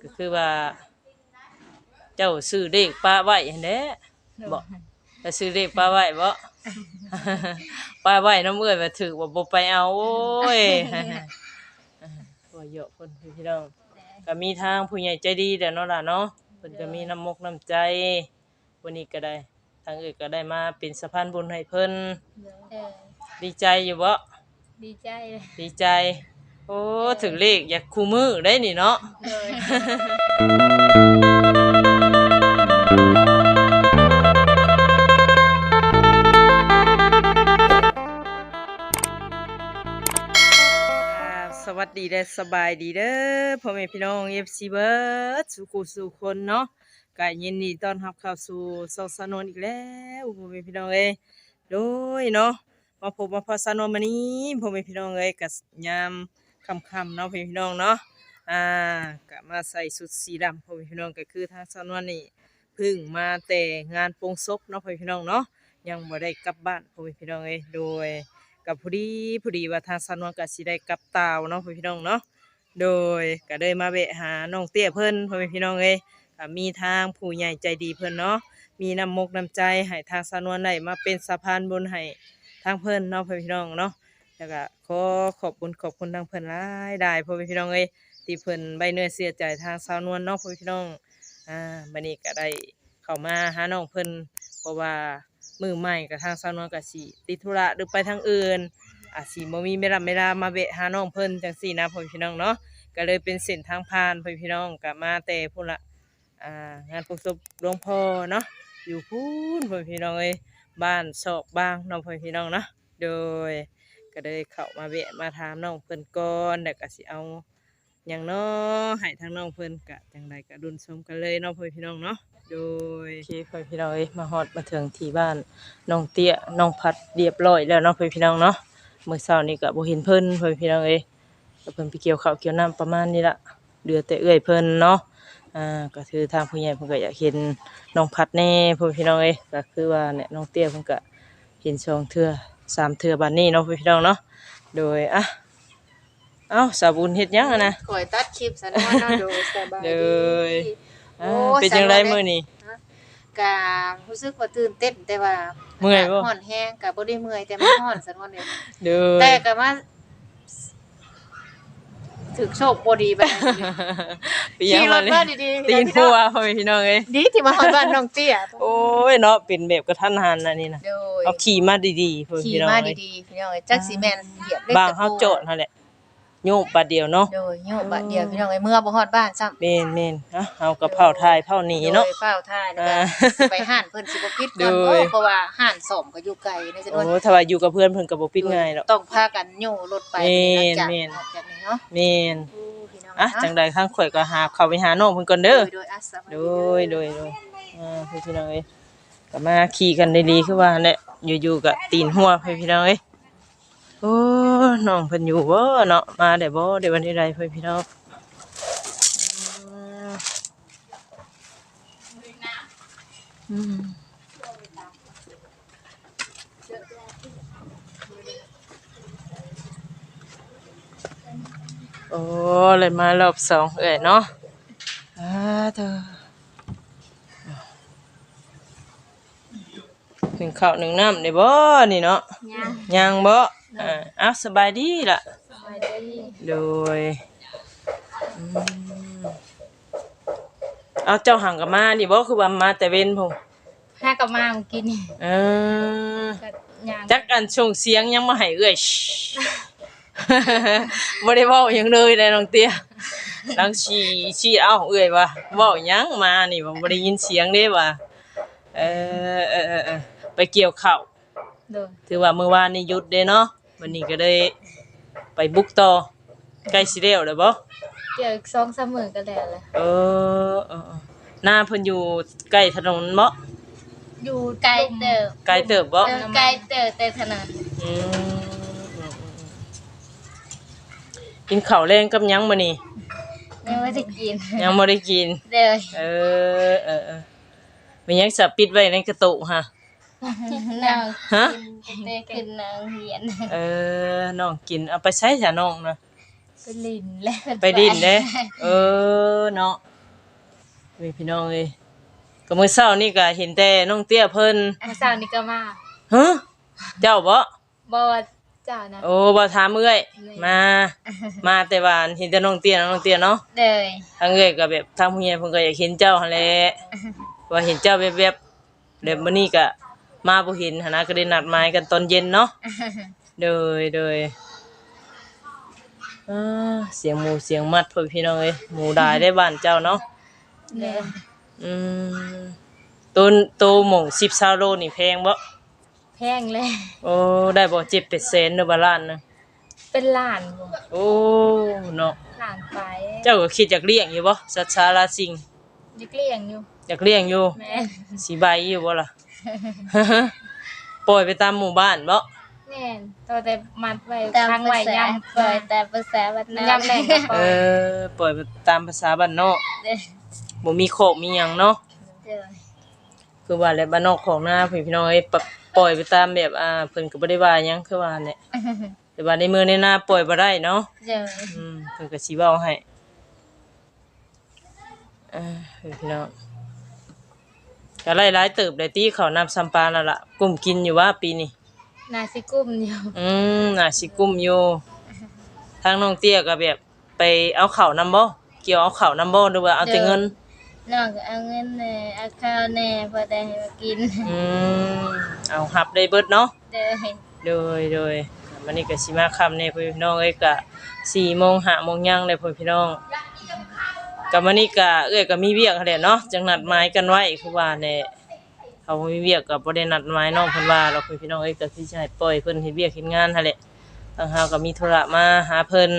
ก็คือว่า เจ้าซื้อเลขป้าไว้หั่นแหละบ่แต่ซื้อเลขป้าไว้บ่ ป้าไว้น้ำเอื้อยมาถือว่าบ่ไปเอาโอ้ยบ่เยอะเพิ่นพี่น้องก็มีทางผู้ใหญ่ใจดีแหล้วเนาะล่ะเนาะเพิ่นก็มีน้ำมกน้ำใจวันนี้ก็ได้ ทางเอื้อยก็ได้มาเป็นสะพานบุญให้เพิ่นเออดีใจอยู่บ่ดีใจเลย ดีใจ โอ้ถึงเลขอยากคู่มือได้นี่เนาะเลยครับสวัสดีและสบายดีเด้อพ่อแม่พี่น้อง FC เบิร์ดสุขุสุคนเนาะกายยินดีต้อนรับเข้าสู่ซอกสนนอีกแล้วพ่อแม่พี่น้องเอ้ยโดยเนาะมาพบมาพอสนวนมานี้พ่อแม่พี่น้องเอ้ยกับยาม ค่ำเนาะพี่พี่น้องเนาะอ่ากะมาใส่ชุดสีดำพี่พี่น้องก็คือทางสนวนนี่พึ่งมาแต่งานโปงศพเนาะพี่พี่น้องเนาะยังบ่ได้กลับบ้านพี่พี่น้องเอ้ยโดยกับพอดีพอดีว่าทางสนวนก็สิได้กลับตาวเนาะพ่อพี่น้องเนาะโดยก็เลยมาแวะหาน้องเตี้ยเพิ่นพ่อพี่น้องเอ้ยก็มีทางผู้ใหญ่ใจดีเพิ่นเนาะ มีน้ำมกน้ำใจให้ทางสนวนได้มาเป็นสะพานบุญให้ทางเพิ่นเนาะพ่พี่น้องเนาะ แล้วก็ขอขอบคุณขอบคุณทางเพิ่อนหลายได้พ่อพี่น้องเอ้ยที่เพิ่อนใบเนื้อเสียใจทางสาวนวลเนาะพ่อพี่น้องอ่าบัดนี้ก็ได้เข้ามาหาน้องเพิ่อนเพราะว่ามือใหม่กับทางสาวนวลก็สิติดธุระหรือไปทางอื่นอาจสิบ่มีเวลาเวลามาเวะหาน้องเพิ่นจังซี่นะพ่อพี่น้องเนาะก็เลยเป็นเส้นทางผ่านพ่อพี่น้องก็มาแต่พุ่นละอ่างานปกศพหลวงพ่อเนาะอยู่พูนพ่อพี่น้องเอ้ยบ้านศอกบางน้องพ่อพี่น้องเนาะโดย ก็เลยเข้ามาเวะมาถามน้องเพิ่นก่อนแล้วก็สิเอาหยังเนาะให้ทางน้องเพิ่นก็จังไดก็ดุนชมกันเลยเนาะพ่อพี่น้องเนาะโดย โอเคพ่อพี่น้องเอ้ยมาฮอดมาถึงที่บ้านน้องเตี้ยน้องพัดเรียบร้อยแล้วเนาะพ่อพี่น้องเนาะเมื่อเช้านี้ก็บ่เห็นเพิ่นเพิ่นพี่น้องเอ้ยก็เพิ่นไปเกี่ยวข้าวเกี่ยวน้ำประมาณนี้ละเดือแต่เอื้อยเพิ่นเนาะอ่าก็คือทางผู้ใหญ่เพิ่นก็อยากเห็นน้องพัดแน่เพิ่นพี่น้องเอ้ยก็คือว่าเนี่ยน้องเตี้ยเพิ่นก็เห็นสองเทื่อ สามเทื่อบัดนี้เนาะพี่น้องเนาะโดยอะเอ้าสาบุญเฮ็ดหยังอะนะข่อยตัดคลิปสันว่าเนาะดูสบายเลดียโอ้อ่าเป็นจังไดมื้อนี้กะรู้สึกว่าตื่นเต้นแต่ว่าเมื่อยบ่ ฮ้อนแห้งกะบ่ได้เมื่อยแต่มันฮ้อนสันว่าเนี่ยเด้อแต่ก็มา ถึกโชคบ่ดีบัดนี้ไปยังขี่รมาถเลยมาดีๆตีนหัวพ่อพี่น้องเอ้ยดีที่มาฮอดบ้านน้องเตี้ยโอ้ยเนาะเป็นแบบกระทันหันอันนี้นะโดยเอาขี่มาดีๆพ่อขี่พี่น้องมาเอ้ยดีๆพี่น้องเอ้ยจักสิแม่นเหยียบเลขบางตะปูเฮาโจทย์นั่นแหละ โยกบาดเดียวเนาะโดยโยกบาดเดียวพี่น้องเอ้ยเมื่อบ่ฮอดบ้านซ้ำเมนเมนเนาะเอากระเพราทายเผาหนีเนาะโดยเฝ้าท่าแล้วก็อ่า ไปห้านเพิ่นสิบ่ปิดก่อนโดย เพราะว่าห้านซ่อมก็อยู่ไกลในจำนโอ้วนถ้าว่าอยู่กับเพื่อนเพิ่นก็บ่ปิดง่ายหรอก ต้องพากันโย่รถไปแม่นจากแม่น ออกจากนี้เนาะเมนอู้พี่น้องอะเนาะจังใดข้างข่อยก็หาเข้าไปหาน้องเพิ่นก่อนเด้อ โดยอาสาโดยโดยโดยอ่าพี่น้องเอ้ยก็มาขี่กันดีๆคือว่าแหละอยู่ๆก็ตีนหัวพี่น้องเอ้ย โอ้น้องเพิ่นอยู่บ่เนาะมาได้บ่ได้วันใดๆพี่น้องอืมโอ้เลยมารอบสองเอ้ยเนาะอ่าเธอหนึ่งข้าวหนึ่งน้ำได้บ่นี่เนาะยังยั งบ่อ่าอ้าวสบายดีล่ะ สบายดีโดยอืมเอาเจ้าหังกับมานี่บ่คือว่ามาแต่เว้นพงห้ากลับมาเมื่อกี้นี่เออ ก็ยังจักอันส่งเสียงยังมาให้เอ้ยบ่ได้เว้าหยังเลยเลยน้องเตี้ยลังชีชีเอ้าเอ้ยว่าเว้าหยังมานี่บ่ได้ยินเสียงเด้ว่าเออเออเออเออไปเกี่ยวข้าวโดยถือว่าเมื่อวานนี่หยุดเด้เนาะ วันนี้ก็ได้ไปบุกต่อใกล้สิแล้วเด้อบ่เดี๋ยวอีกสองสามมื้อก็แล้วแหละเออเออเออหน้าเพิ่นอยู่ใกล้ถนนบ่อยู่ไกลเติบไกลเติบบ่เออไกลเติบแต่ถนนอืมอืมอืมกินข้าวแรงกับหยังมื้อนี้ยังไม่ได้กินยังบ่ได้กินเด้อเออเออเออมันยังจะปิดไว้ในกระตุฮะ นั่งฮะได้กินนางเหียนเออน้องกินเอาไปใช้จ้ะน้องนะไปลินแล้วไปดินเด้เออเนาะมีพี่น้องเอ้ยก็มื้อเช้านี่ก็เห็นแต่น้องเตี้ยเพิ่นเมื่อเช้านี่ก็มาฮะเจ้าบ่บอดเจ้านะ โอ้บ่ถามเอ้ยมา มาแต่ว่าเห็นแต่น้องเตี้ยน้องเตี้ยเนาะ เลย ทางเอ้ยก็แบบทางผู้ใหญ่เพิ่นก็อยากเห็นเจ้าหั่นแหละว่าเห็นเจ้าแวบๆเดี๋ยวมื้อนี้ก็ มาบ่เห็นหันนะก็ได้นัดหมายกันตอนเย็นเนาะโดยโดยอ่าเสียงหมูเสียงมัดเพื่อนพี่น้องเอ้ยหมูดายได้บ้านเจ้าเนาะเลยอืมตัวตัวหมูสิบซาโลนี่แพงบ่แพงเลย โอ้ได้บ่เจ็บเป็ดเซนหรือบ่ล้านนะเป็นล้านบ่โอ้เนาะล้านไปเจ้าก็คิดอยากเลี้ยงอยู่บ่สัตว์ชาลาสิงยึกเลี้ยงอยู่อยากเลี้ยงอยู่แม่นสิใบอยู่บ่ล่ะ ปล่อยไปตามหมู่บ้านบ่แม่นตัวแต่มัดไว้ตามค้างไว้ภาษายามปล่อยแต่ภาษาบัดน้ำยามแรงก็ปเอล่อยอปล่อยไปตามภาษาบ้านนอกเด้อบ่มีโคกมีหยังเนาะเด้อคือว่าแหละบ้านนอกของหน้าพี่พี่น้องเอ้ยปะปล่อยไปตามแบบอ่าเพิ่นก็บ่ได้ว่าหยังคือว่าเนี่ยแต่ว่าในมือในหน้าปล่อยบ่ได้เนาะ เด้ออืมเพิ่นก็สิเว้าให้อ่าพี่พี่น้อง ก็หลายๆเติบได้ตีข้าวน้ำซัมปาแล้วล่ะกลุ่มกินอยู่ว่าปีนี้นาสิกุ้มอยู่อืมน่าสิกลุ่มอยู่ทางน้องเตี้ยก็แบบไปเอาข้าวนำบ่เกี่ยวเอาข้าวนำบ่หรือว่าเอาแต่เงิน น้องก็เอาเงินแหน่เอาข้าวแหน่พอได้ให้มากิน อืมเอาหับได้เบิดเนาะ เด้อโดยโดยวันนี้ก็สิมาค่ำเนี่ยพี่น้องเอ้ยก็สี่โมงห้าโมงยังเลยพี่น้อง กับวันนี้ก็เอ้ยก็มีเวียกแหละเนาะจังนัดหมายกันไว้คือว่าเนี่ยเขามีเวียกก็บ่ได้นัดหมายน้องเพิ่นว่าเราคุยพี่น้องเอ้ยก็สิให้ปล่อยเพิ่นเฮ็ดเวียกเฮ็ดงานหั่นแหละทางเฮาก็มีธุระมาหาเพิ่น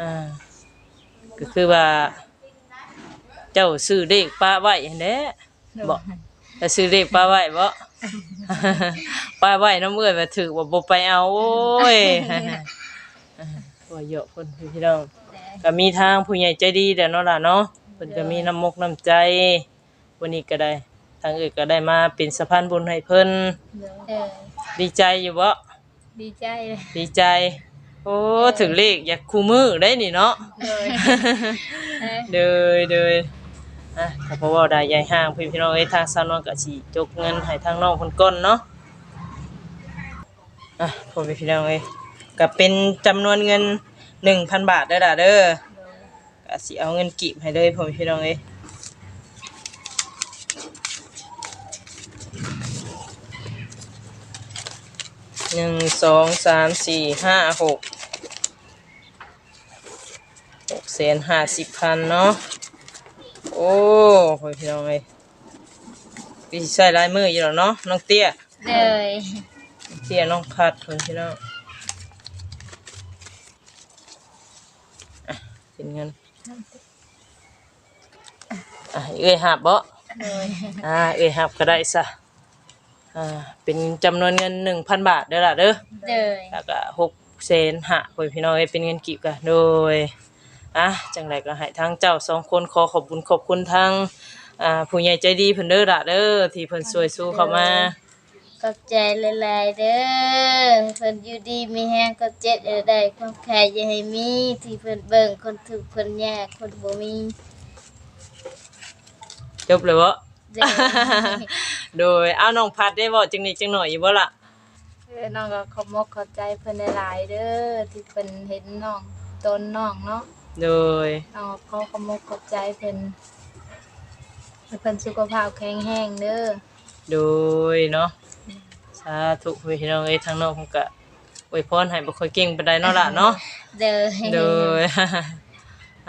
อ่าก็คือว่า เจ้าซื้อเลขป้าไว้หั่นแหละบ่จะซื้อเลขป้าไว้บ่ป้าไว้น้ำเอื้อยมาถือว่าบ่ไปเอาโอ้ยว่าเยอะเพิ่นพี่น้อง ก็มีทางผู้ใหญ่ใจดีแหล้วเนาะล่ะเนาะเพิ่นก็มีน้ำมกน้ำใจ วันนี้ก็ได้ ทางเอื้อยก็ได้มาเป็นสะพานบุญให้เพิ่นเด้อดีใจอยู่บ่ดีใจเลยดีใจ โอ้ถึงเลขอยากคู่มือได้นี่เนาะเด้อเดยเดยอะก็เพราะว่าได้ใหญ่ห้างพี่พี่น้องเอ้ยทางสาวน้องก็สิจกเงินให้ทางน้องเพิ่นก่อนเนาะอะพ่อพี่น้องเอ้ยก็เป็นจำนวนเงิน 1,000บาทเด้อล่ะเด้อก็สิเอาเงินกีบให้เลยพ่อพี่น้องเอ้ยหนึ่งสองสามสี่ห้าหกหกแสนห้าสิบพันเนาะโอ้พ่อพี่น้องเอ้ยพี่ใส่ลายมืออยู่แล้วเนาะน้องเตี้ยเด้อเตี้ยน้องพัดพ่อพี่น้องอะ เป็นเงินอะเอ้ยหับบ่เด้ออ่าเอ้ยหับก็ได้ซะอ่าเป็นจำนวนเงินหนึ่งพันบาทเด้อล่ะเด้อเด้อแล้วก็หกเซนหะพ่อพี่น้องเอ้ยเป็นเงินกีบกันโดยอะจังไรก็ให้ทางเจ้าสองคนขอขอบคุญขอบคุณทางอ่าผู้ใหญ่ใจดีเพิ่นเด้อละเด้อที่เพิ่นช่วยสู้เข้ามา ขอบใจหลายๆเด้อเพิ่นอยู่ดีมีแฮงก็เจ็ดเออได้ความแค่อย่าให้มี ที่เพิ่นเบิ่งคนทุกข์คนยากคนบ่มีจบเลยวะเด้อ โดยเอาน้องพัดได้บ่จังนี้จังหน่อยอยู่บ่ล่ะเออน้องก็ขอบมกขอบใจเพิ่นหลายๆเด้อที่เพิ่นเห็นน้องตนน้องเนาะโดย น้องก็ขอขอบมกขอบใจเพิ่นให้เพิ่นสุขภาพแข็งแรงเด้อ โดยเนาะ สาธุพี่น้องเอ้ยทางน้องเพิ่นก็อวยพรให้บ่ค่อยเก่งปานใดเนาะล่ะเนาะเด้อโดย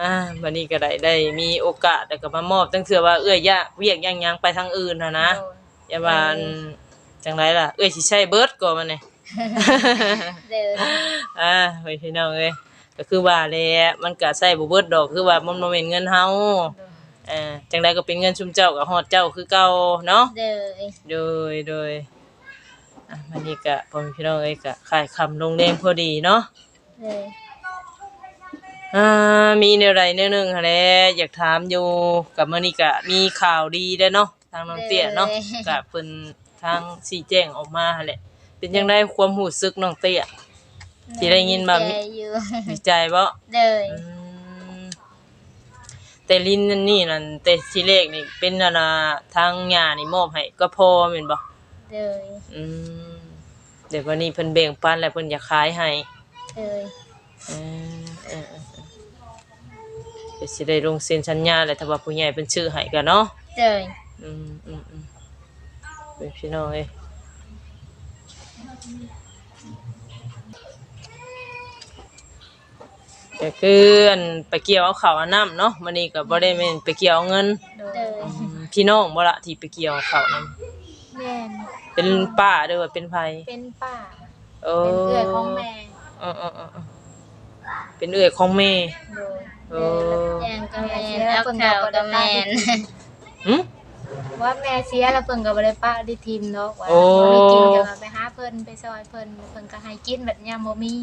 อ่าวันนี้ก็ได้ได้มีโอกาสแล้วก็มามอบตั้งเถื่อว่าเอื้อยยะเวียกยังยังไปทางอื่นนะนะอย่าว่าอันจังไรล่ะ เอื้อยสิใช้เบิร์ดก่อนมันนี่เด้ออ่าเฮ้ยพี่น้องเอ้ยก็คือว่าแหละมันก็ใช้บ่เบิดดอกคือว่ามันบ่แม่นเงินเฮาอ่าจังไดก็เป็นเงินชุมเจ้าก็ฮอดเจ้าคือเก่าเนาะเด้อโดยโดย อะวันนี้ก็พ่อแม่พี่น้องเอ้ยก็ขายคำลงแดงพอดีเนาะเด้ออ่ามีแนวใดแนวหนึ่งหั่นแหละอยากถามอยู่กับมื้อนี้ก็มีข่าวดีเด้อเนาะทางน้องเตี้ยเนาะก็เพิ่นทางชี้แจงออกมาหั่นแหละเป็นจังไดความรู้สึกน้องเตี้ย ที่ได้ยินมา ใจอยู่ดีใจบ่เด้ออืมแต่ลิ้นนั่นนี่นั่นแต่ทีเลขนี่เป็นนานาทางญานี่มอบให้ก็พอแม่นบ่ เลยอืมเดี๋ยววันนี้เพิ่นแบ่งปันแล้วเพิ่นอยากขายให้เลยเออเออเออเดี๋ยวสิได้ลงเซ็นสัญญาแล้วถ้าว่าผู้ใหญ่เพิ่นชื่อให้ก็เนาะเลยอืมอืมอืมเป็นพี่น้องเอ้ยก็คืออันไปเกี่ยวเอาข้าวเอาน้ำเนาะมื้อนี้ก็บ่ได้แม่นไปเกี่ยวเอาเงินเลยอืมพี่น้องบ่ละที่ไปเกี่ยวข้าวนํ แม่นเป็นป้าเด้อว่าเป็นไผเป็นป้า โอ้เป็นเอื้อยของแม่เออเออเออเออเป็นเอื้อยของแม่โดยโอ้ยังก็แมนเอาข่าวก็แมนหึ ว่าแม่เสียแล้วเพิ่นก็บ่ได้ป้าได้ทีมเนาะว่าโอ้ บ่มีกินก็ไปหาเพิ่นไปซอยเพิ่นเพิ่นก็ให้กินแบบยามบ่มี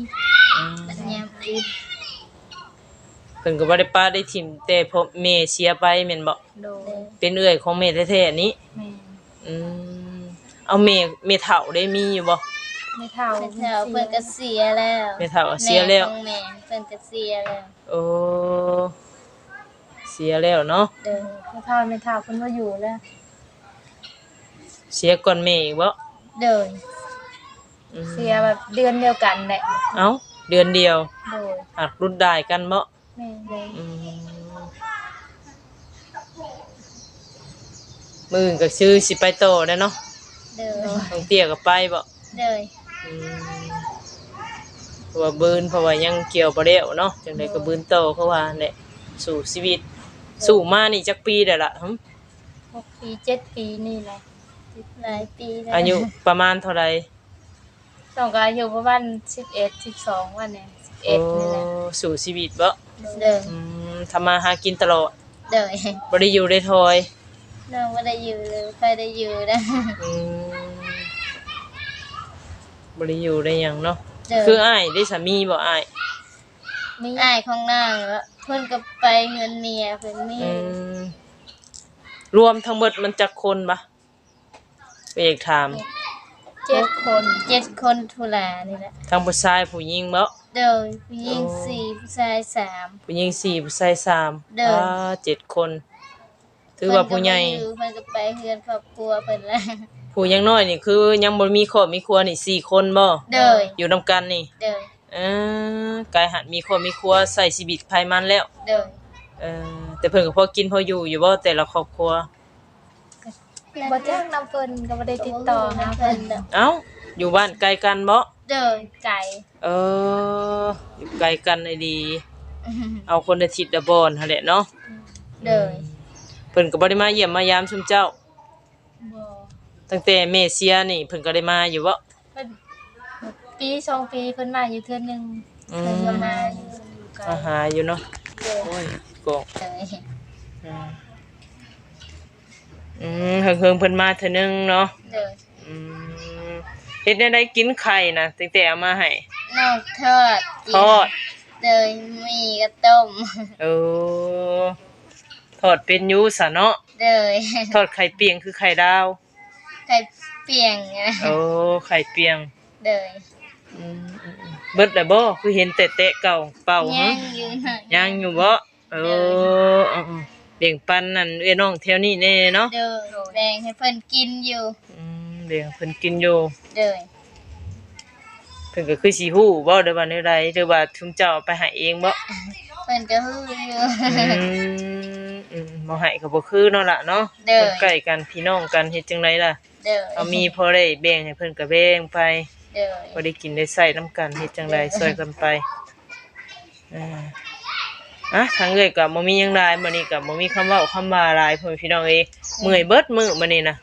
อืมอันเนี้ยกินเพิ่นก็บ่ได้ป้าได้ทิมแต่พอแม่เสียไปแม่นบ่โดยเป็นเอื้อยของแม่แท้ๆนี้แม่อืม เอาแม่แม่เฒ่าได้มีอยู่บ่ไม่เท่าเป็นเฒ่าเพิ่นก็เสียแล้วแม่เฒ่าเสียแล้วม่ของแม่เพิ่นก็เสียแล้วโอ้เสียแล้วเนาะเด้อไม่เท่าไม่เท่าเพิ่นบ่อยู่แล้ว เสียก่อนแม่อีกบ่เด้ออืมเสียแบบเดือนเดียวกันแหละเอ้าเดือนเดียวโดยหักรุ่นได้กันบ่แม่เลยอืมมื้ออื่นก็ซื้อสิไปโตได้เนาะ เด้อต้องเตี้ยก็ไปบ่เด้ออืมเพราะว่าบืนเพราะว่ายังเกี่ยวบ่แล้วเนาะจังไดก็บืนโตเขาว่าแหละสู่ชีวิต สู่มานี่จักปีได้ละหึหกปีเจ็ดปีนี่แหละหลายปีแล้วอายุประมาณเท่าไหร่ต้องก็อายุประมาณ11 12วันเนี่ยโอ้11นี่แหละสู่ชีวิตบ่เด้ออืมทำมาหากินตลอดเด้อบ่ได้อยู่ได้ทอยน้องบ่ได้อยู่เลยใครได้อยู่นะ อืม บ่ได้อยู่ได้หยังเนาะเด้อ คืออ้ายได้สามีบ่อ้ายมีอ้ายของนางแล้วเพิ่นก็ไปเงินเมียเพิ่นมีอืมรวมทั้งหมดมันจักคนปะไปอยากถามเจ็ดคนเจ็ดคนทุลานี่แหละทั้งผู้ชายผู้หญิงบ่ เด้อผู้หญิงโอ้ สี่ผู้ชายสาม ผู้หญิงสี่ผู้ชายสามเด้ออ่าเจ็ดคน ถือว่าผู้ใหญ่ เพิ่นก็บ่อยู่เพิ่นก็ไปเฮือนครอบครัวเพิ่นละ ผู้ยังน้อยนี่คือยังบ่มีครอบมีครัวนี่สี่คนบ่เด้ออยู่นํกันนี่เด้อเออกายหันมีครอบมีครัวใส่ชีวิตภายมันแล้วเด้อเออแต่เพิ่นก็พอกินพออยู่อยู่บ่แต่ละครอบครัวบ่จ้างนำเพิ่นก็บ่ได้ติดต่อหาเพิ่นเด้อเอ้าอยู่บ้านไกลกันบ่เด้อไก่เอออยู่ไกลกันไอ้ดี เอาคนละทิศละบอนหั่นแหละเนาะเด้อเพิ่นก็บ่ได้มาเยี่ยมมายามซุมเจ้าบ่ ตั้งแต่แม่เสียนี่เพิ่นก็ได้มาอยู่บ่เพิ่นปีสองปีเพิ่นมาอยู่เทื่อหนึงอืเพิ่นมก็มาอยู่อยู่ไกลมาหาอยู่เนาะเด้อโอ้ยกอกเด้ออืมอืมเฮิงๆเพิ่นมาเทื่อนึงเนาะเด้ออืมเฮ็ดได้ได้กินไข่นะตั้งแต่เอามาให้น้องทอดกินทอด เด้อมีกระต้มเออทอดเป็นอยู่ซะเนาะเด้อทอดไข่เปียงคือไข่ดาว ไข่เปียงนะโอ้ไข่เปียงเด้ออืมอืมอืมเบิดแล้วบ่คือเห็นแต่เตะเก่าเป่ายัหึงอยู่นะยังอยู่บ่เออเออๆเบ่งปันนั่นเอ้ยน้องแถวนี้แน่เนาะเด้อแบ่งให้เพิ่นกินอยู่อืมเดี๋ยวเพิ่นกินอยู่เด้อเพิ่นก็คือสิฮู้บ่เด้อว่าแนวใดหรือว่าทุมเจ้าเอาไปให้เองบ่ เพิ่นก็ฮู้อยู่ อืมอืมบ่ให้ก็บ่คือเนาะล่ะเนาะเด้อเพิ่นใกล้กันพี่น้องกันเฮ็ดจังไดล่ะ เด้อเอามีพอได้แบ่งให้เพิ่นก็แบ่งไปเด้อบ่ได้กินได้ใช้นํกันเฮ็ดจังไดช่วยกันไปอ่าอะทางเอ้ยก็บ่มีหยังหลายมื้อนี้ก็บ่มีคำเว้าคำว่าหลายพ่อแม่พี่น้องเอ้ยเมื่อยเบิดมื้อมื้อนี้น่ะ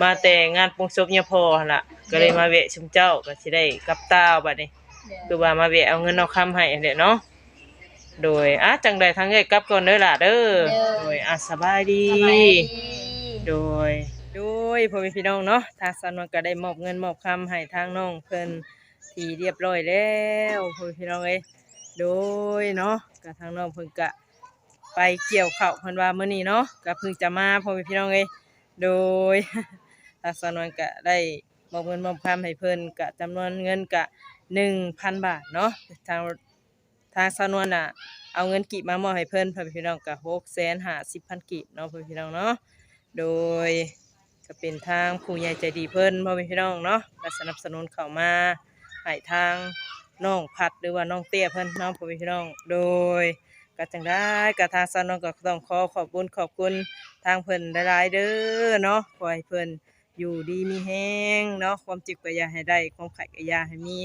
มาแต่งานปงศพยาพ่อหั่นล่ะ ก็เลยมาแวะชุมเจ้าก็สิได้กลับตาวบัดนี้ เด้อ คือว่ามาแวะเอาเงินเอาคำให้นั่นแหละเนาะ โดยอะจังใดทางเอ้ยกลับก่อนเด้อล่ะเด้อ โดยอะสบายดี สบายดี โดยโด ยพ่อแม่พี่น้องเนาะทางสันวันก็ได้มอบเงินมอบคำให้ทางน้องเพิ่นที่เรียบร้อยแล้วพ่อแม่พี่น้องเอ้ยโดยเนาะก็ทางน้องเพิ่นก็ไปเกี่ยวเข้าเพิ่นว่ามื้อนี้เนาะก็เพิ่งจะมาพ่อแม่พี่น้องเอ้ยโดยทางสันวันก็ได้มอบเงินมอบคำให้เพิ่นก็จำนวนเงินก็1,000บาทเนาะทางทางสันวนน่ะเอาเงินกีบมามอบให้เพิ่นพ่อแม่พี่น้องก็650,000กีบเนาะพ่อแม่พี่น้องเนาะโดย ก็เป็นทางผู้ใหญ่ใจดีเพิ่นพ่อแม่พี่น้องเนาะก็สนับสนุนเข้ามาให้ทางน้องพัดหรือว่าน้องเตี้ยเพิ่นน้องพ่อแม่พี่น้อง โดยก็จังได้ก็ทางสนองก็ต้องขอขอบคุณขอบคุณทางเพิ่นหลายๆเด้อเนาะขอให้เพิ่นอยู่ดีมีแฮงเนาะความจ็บก็อย่าให้ได้ ความไข้ก็อย่าให้มี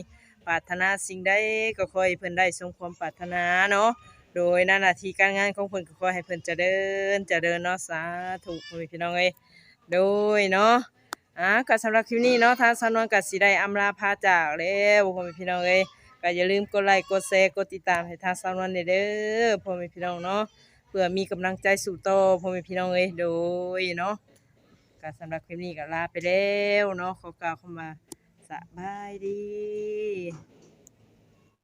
ปรารถนาสิ่งใดก็ขอให้เพิ่นได้สมความปรารถนาเนาะโดยหน้าที่การงานของเพิ่นก็ขอให้เพิ่นเจริญเจริญเนาะสาธุพ่อแม่พี่น้องเอ้ย โดยเนาะอะก็สำหรับคลิปนี้เนาะทางสาวนวลก็สิได้อำลาพาจากแล้วพ่อแม่พี่น้องเอ้ยก็อย่าลืมกดไลค์กดแชร์กดติดตามให้ทางสาวนเด้อพ่อแม่พี่น้องเนาะเพื่อมีกำลังใจสู่โตพ่อแม่พี่น้องเอ้ยโดยเนาะก็สำหรับคลิปนี้ก็ลาไปแล้วเนาะขอกล่าวคำว่าสบายดี